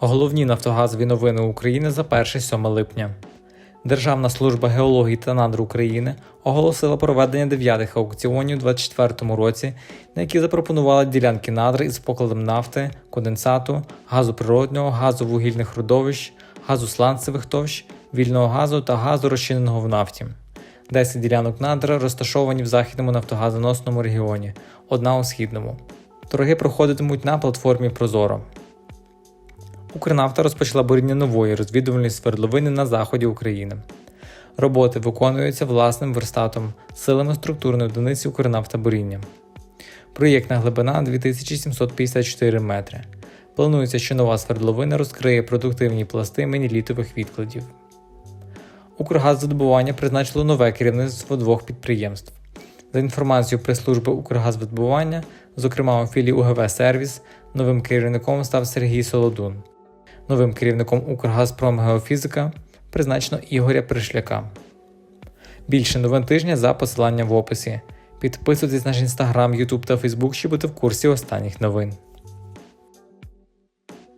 Головні нафтогазові новини України за 1-7 липня. Державна служба геології та надр України оголосила проведення дев'ятих аукціонів у 2024 році, на які запропонували ділянки надр із покладом нафти, конденсату, газу природнього, газу вугільних родовищ, газу сланцевих товщ, вільного газу та газу розчиненого в нафті. 10 ділянок надр розташовані в західному нафтогазоносному регіоні, одна у східному. Торги проходитимуть на платформі Прозоро. Укрнафта розпочала буріння нової розвідувальної свердловини на заході України. Роботи виконуються власним верстатом силами структурної одиниці Укрнафта буріння. Проєктна глибина 2754 метри. Планується, що нова свердловина розкриє продуктивні пласти мінілітових відкладів. Укргазвидобування призначило нове керівництво двох підприємств. За інформацією прес-служби Укргазвидобування, зокрема у філії УГВ Сервіс, новим керівником став Сергій Солодун. Новим керівником Укргазпром Геофізика призначено Ігоря Пришляка. Більше новин тижня за посиланням в описі. Підписуйтесь на наш інстаграм, Ютуб та Фейсбук, щоб бути в курсі останніх новин.